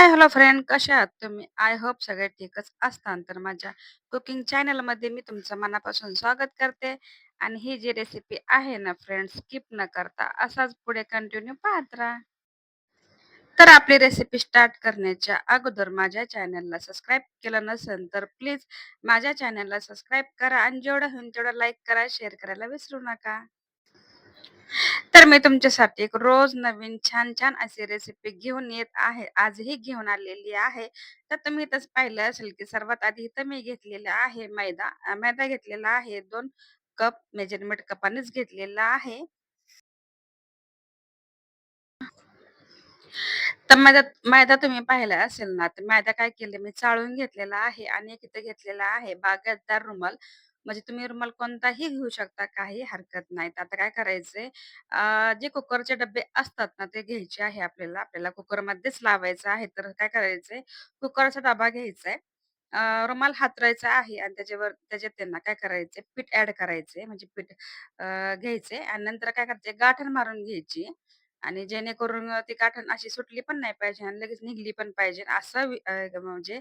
हाय, hello friend कशा आहात तुम्ही? आय होप सगळे ठीकच असताल. तर माझ्या कुकिंग चॅनलमध्ये मी तुमचं मनापासून स्वागत करते आणि ही जी रेसिपी आहे ना फ्रेंड स्किप न करता असाच पुढे कंटिन्यू पाहत राहा. तर आपली रेसिपी स्टार्ट करण्याच्या अगोदर माझ्या चॅनलला सबस्क्राईब केलं नसेल तर प्लीज माझ्या चॅनलला सबस्क्राईब करा आणि जेवढं होईल तेवढं लाईक करा, शेअर करायला विसरू नका. तर मी तुमच्यासाठी एक रोज नवीन छान-छान अशी रेसिपी घेऊन येत आहे. आजही घेऊन आलेली आहे. तर तुम्ही इथंच पाहिलं असेल, की सर्वात आधी इथं मी घेतलेला आहे मैदा. मैदा घेतलेला आहे दोन कप मेजरमेंट कपानेच घेतलेला आहे. तर मैदा मैदा तुम्ही पाहिला असेल ना, तर मैदा काय केलं मी चाळून घेतलेला आहे आणि एक इथं घेतलेला आहे बागायतदार रुमाल. म्हणजे तुम्ही रुमाल कोणताही घेऊ शकता, काही हरकत नाही. तर आता काय करायचंय अ, जे कुकरचे डब्बे असतात ना, ते घ्यायचे आहे आपल्याला. आपल्याला कुकरमध्येच लावायचं आहे. तर काय करायचंय, कुकरचा डबा घ्यायचा आहे. अ, रुमाल हातरायचा आहे आणि त्याच्यावर त्याच्यात त्यांना काय करायचंय, पीठ ॲड करायचंय. म्हणजे पीठ अ, घ्यायचंय आणि नंतर काय करायचंय, गाठण मारून घ्यायची आणि जेणेकरून ती गाठण अशी सुटली पण नाही पाहिजे आणि लगेच निघली पण पाहिजे. असं वि म्हणजे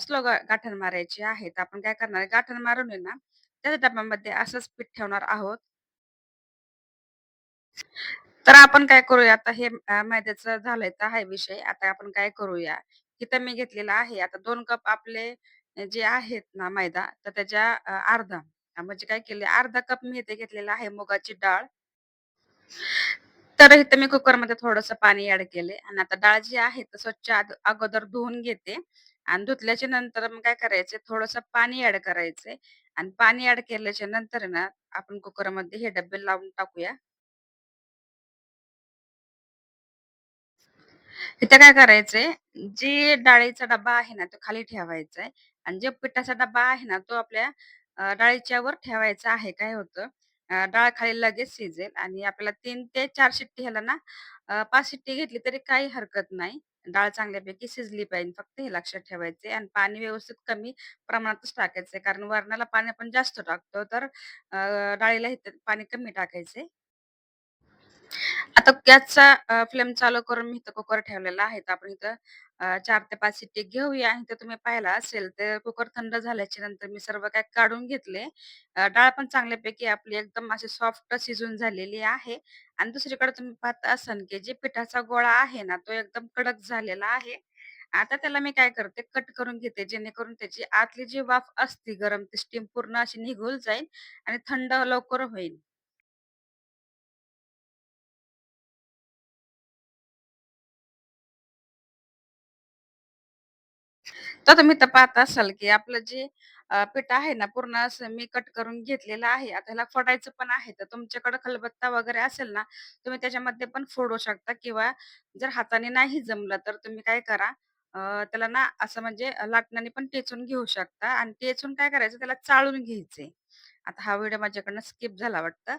स्लो गाठण मारायची आहेत आपण काय करणार आहे, गाठण मारून आहे ना, त्या डब्यामध्ये असंच पीठ ठेवणार आहोत. तर आपण काय करूया आता हे अ, मैद्याचं झालंय तर हा विषय. आता आपण काय करूया, इथं मी घेतलेला आहे आता दोन कप आपले जे आहेत ना मैदा, तर त्याच्या अ, अर्धा अ, म्हणजे काय केले अर्धा कप मी इथे घेतलेला आहे मुगाची डाळ. तर इथं मी कुकरमध्ये थोडंसं पाणी ऍड केले आणि आता डाळ जी आहे तर स्वच्छ अगोदर धुवून घेते आणि धुतल्याच्या नंतर मग काय करायचं थोडंसं पाणी ऍड करायचंय आणि पाणी ऍड केल्याच्यानंतर ना, आपण कुकरमध्ये हे डब्बे लावून टाकूया. इथं काय करायचंय, जे डाळीचा डब्बा आहे ना, तो खाली ठेवायचा आहे आणि जे पिठाचा डब्बा आहे ना, तो आपल्या अ, डाळीच्या वर ठेवायचा आहे. काय होतं अ, डाळ खाली लगेच शिजेल आणि आपल्याला 3 ते 4 शिट्टी ह्याला ना अ, 5 शिट्टी घेतली तरी काही हरकत नाही. डाळ चांगल्यापैकी शिजली पाहिजे. फक्त हे लक्षात ठेवायचे आणि पाणी व्यवस्थित कमी प्रमाणातच टाकायचंय. कारण वरणाला पाणी आपण जास्त टाकतो, तर अ, डाळीला इथं पाणी कमी टाकायचे आता गॅसचा अ, फ्लेम चालू करून मी इथं कुकर ठेवलेला आहे. तर आपण इथं अ, 4 ते 5 शिट्टी घेऊया. आणि ते तुम्ही पाहिला असेल तर कुकर थंड झाल्याच्यानंतर मी सर्व काही काढून घेतले. अ, डाळ पण चांगल्यापैकी आपली एकदम अशी सॉफ्ट शिजून झालेली आहे. आणि दुसरीकडे तुम्ही पाहत असाल, की जे पिठाचा गोळा आहे ना, तो एकदम कडक झालेला आहे. आता त्याला मी काय करते, कट करून घेते, जेणेकरून त्याची आतली जी वाफ असते गरम, ती स्टीम पूर्ण अशी निघून जाईल आणि थंड लवकर होईल. तर तुम्ही तर पाहत असाल, की आपलं जे अ, पीठ आहे ना, पूर्ण असं मी कट करून घेतलेलं आहे. आता ह्याला फोडायचं पण आहे. तर तुमच्याकडे खलबत्ता वगैरे असेल ना, तुम्ही त्याच्यामध्ये पण फोडू शकता किंवा जर हाताने नाही जमलं, तर तुम्ही काय करा, अ, त्याला ना असं म्हणजे अ, लाटण्याने पण टेचून घेऊ शकता आणि टेचून काय करायचं, त्याला चाळून घ्यायचंय. आता हा व्हिडिओ माझ्याकडनं स्किप झाला वाटतं.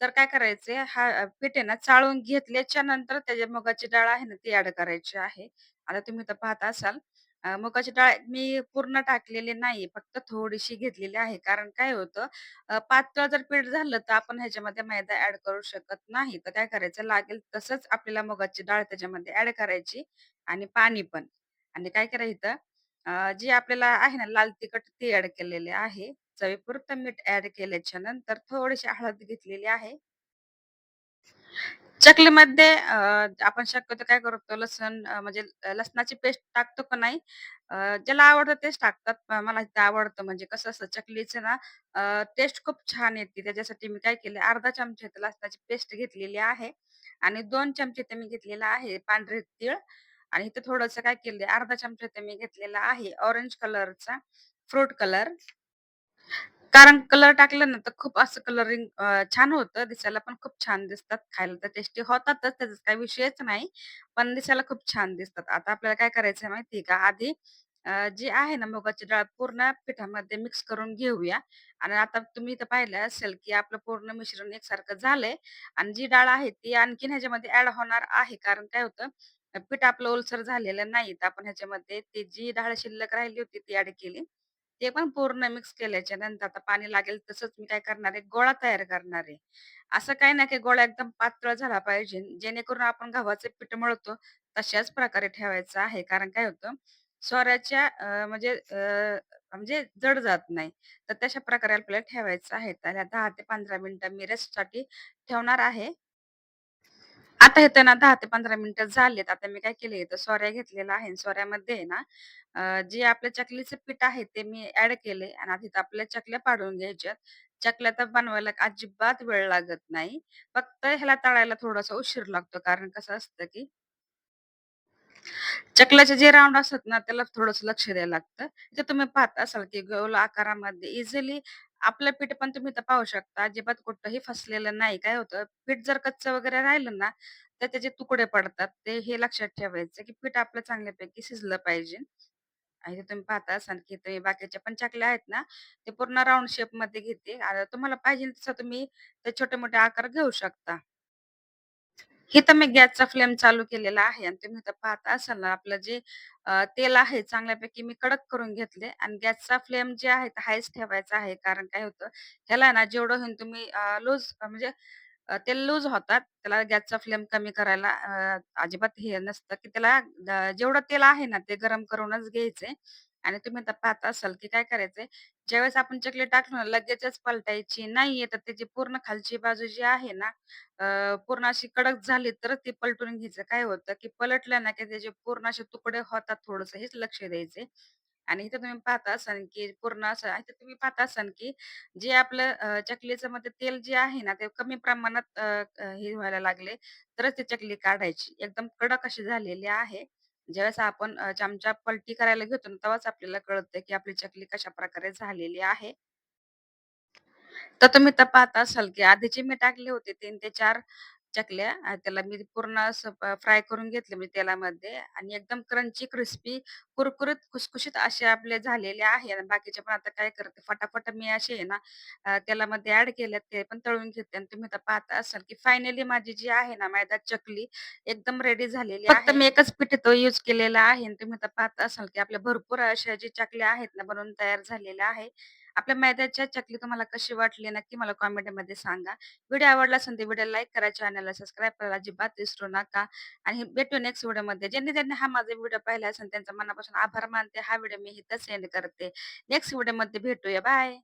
तर काय करायचंय, हा अ, पीठ आहे ना, चाळून घेतल्याच्या नंतर त्याच्या मुगाची डाळ आहे ना, ती ॲड करायची आहे. आता तुम्ही तर पाहत असाल अ, मुगाची डाळ मी पूर्ण टाकलेली नाही, फक्त थोडीशी घेतलेली आहे. कारण काय होतं अ, पातळ जर पीठ झालं, तर आपण ह्याच्यामध्ये मैदा ॲड करू शकत नाही. तर काय करायचं लागेल तसंच आपल्याला मुगाची डाळ त्याच्यामध्ये ॲड करायची आणि पाणी पण. आणि काय करायचं अ, जी आपल्याला आहे ना लाल तिखट ती ॲड केलेली आहे. चवीपुरतं मीठ ॲड केल्याच्यानंतर थोडीशी हळद घेतलेली आहे. चकलीमध्ये अ, आपण शक्यतो काय करतो लसूण अ, म्हणजे लसणाची पेस्ट टाकतो का नाही अ, ज्याला आवडतं तेच टाकतात. अ, मला ते आवडतं म्हणजे कसं असतं चकलीचं ना अ, टेस्ट खूप छान येते. त्याच्यासाठी मी काय केले अर्धा चमचा इथे लसणाची पेस्ट घेतलेली आहे आणि 2 चमचे इथे मी घेतलेला आहे पांढरे तीळ आणि इथे थोडंसं काय केलंय अर्धा चमचा इथे मी घेतलेला आहे ऑरेंज कलरचा फ्रूट कलर. कारण कलर टाकलं ना, तर खूप असं कलरिंग अ, छान होतं. दिसायला पण खूप छान दिसतात. खायला तर टेस्टी होतातच, त्याचा काही विषयच नाही. पण दिसायला खूप छान दिसतात. आता आपल्याला काय करायचं आहे माहिती आहे का? आधी अ, जी आहे ना मुगाची डाळ पूर्ण पिठामध्ये मिक्स करून घेऊया आणि आता तुम्ही इथं पाहिलं असेल, की आपलं पूर्ण मिश्रण एकसारखं झालंय आणि जी डाळ आहे ती आणखीन ह्याच्यामध्ये ॲड होणार आहे. कारण काय होतं, पीठ आपलं ओलसर झालेलं नाही. तर आपण ह्याच्यामध्ये ती जी डाळ शिल्लक राहिली होती ती ॲड केली. ते पण पूर्ण मिक्स केल्याच्यानंतर आता पाणी लागेल तसंच मी काय करणार आहे, गोळा तयार करणार आहे. असं काही नाही की गोळा एकदम पातळ झाला पाहिजे, जेणेकरून आपण गव्हाचे पीठ मळतो तशाच प्रकारे ठेवायचा आहे. कारण काय होतं स्वराच्या म्हणजे म्हणजे जड जात नाही. तर तशा प्रकारे आपल्याला ठेवायचं आहे. त्याला दहा ते 15 मिनिटं मी रेस्टसाठी ठेवणार आहे. आता हे त्यांना ना 10 ते 15 मिनिटं झालेत. आता मी काय केले, तर सोऱ्या घेतलेला आहे. सोऱ्यामध्ये आहे ना, अ, जे आपलं चकलीचं पीठ आहे ते मी ॲड केले आणि आधी तर आपल्या चकल्या पाडून घ्यायच्यात. चकल्या तर बनवायला अजिबात वेळ लागत नाही. फक्त ह्याला तळायला थोडासा उशीर लागतो. कारण कसं असतं, की चकल्याचे जे राउंड असतात ना, त्याला थोडंसं लक्ष द्यायला लागतं. ते तुम्ही पाहत असाल, की गोल आकारामध्ये इझिली आपलं पीठ पण तुम्ही इथं पाहू शकता. अजिबात कुठंही फसलेलं नाही. काय होतं, पीठ जर कच्चं वगैरे राहिलं ना, तर त्याचे तुकडे पडतात. ते हे लक्षात ठेवायचं, की पीठ आपलं चांगल्यापैकी शिजलं पाहिजे. आणि तुम्ही पाहता असाल, की ते बाकीच्या पण चकल्या आहेत ना, ते पूर्ण राउंड शेपमध्ये घेते. आता तुम्हाला पाहिजे तसं तुम्ही ते छोटे-मोठे आकार घेऊ शकता. इथं मी गॅसचा फ्लेम चालू केलेला आहे आणि तुम्ही इथं पाहता असाल ना, आपलं जे अ, तेल आहे चांगल्यापैकी मी कडक करून घेतले आणि गॅसचा फ्लेम जे आहे हायच ठेवायचा आहे. कारण काय होतं, ह्याला ना जेवढं होईल तुम्ही लूज म्हणजे अ, तेल लूज होतात. त्याला गॅसचा फ्लेम कमी करायला अ, अजिबात हे नसतं, की त्याला अ, जेवढं तेल आहे ना, ते गरम करूनच घ्यायचंय आणि तुम्ही आता पाहत असाल, की काय करायचंय, ज्यावेळेस आपण चकली टाकलो ना, लगेचच पलटायची नाहीये. तर त्याची पूर्ण खालची बाजू जी आहे ना, पूर्ण अशी कडक झाली तर ती पलटून घ्यायचं. काय होतं, की पलटलं ना, की त्याचे पूर्ण असे तुकडे होतात. थोडस हेच लक्ष द्यायचे आणि इथे तुम्ही पाहत असाल, की पूर्ण असं इथे तुम्ही पाहत असाल, की जे आपलं अ, चकलीचं मध्ये तेल जे आहे ना, ते कमी प्रमाणात हे व्हायला लागले, तरच ती चकली काढायची. एकदम कडक अशी झालेली आहे. ज्यावेळेस आपण अ, चमचा पलटी करायला घेतो ना, तेव्हाच आपल्याला कळतं, की आपली चकली कशा प्रकारे झालेली आहे. तर तुम्ही तर पाहत असाल, की आधीचे मी टाकले होते 3 ते 4 चकल्या. त्याला मी पूर्ण असं फ्राय करून घेतले म्हणजे तेलामध्ये आणि एकदम क्रंची, क्रिस्पी, कुरकुरीत, खुसखुशीत असे आपले झालेले आहे. आणि बाकीचे पण आता काय करते, फटाफट मी असे आहे ना, अ, तेलामध्ये ॲड केले, ते पण तळून घेते. आणि तुम्ही तर पाहता असाल, की फायनली माझी जी आहे ना मैदा चकली एकदम रेडी झालेली आहे. फक्त मी एकच पीठ तो यूज केलेला आहे. आणि तुम्ही तर पाहता असाल, की आपल्या भरपूर अशा ज्या चकल्या आहेत ना, बनवून तयार झालेल्या आहे. आपल्या मैद्याच्या चकली तुम्हाला कशी वाटली नक्की मला कमेंटमध्ये सांगा. व्हिडिओ आवडला असेल तर व्हिडिओ लाईक करा, चॅनलला सबस्क्राईब करायला अजिबात विसरू नका. आणि भेटू नेक्स्ट व्हिडिओमध्ये. ज्यांनी ज्यांनी हा माझा व्हिडिओ पाहिला असेल त्यांचा मनापासून आभार मानते. हा व्हिडिओ मी इथं सेंड करते. नेक्स्ट व्हिडिओमध्ये भेटूया. बाय.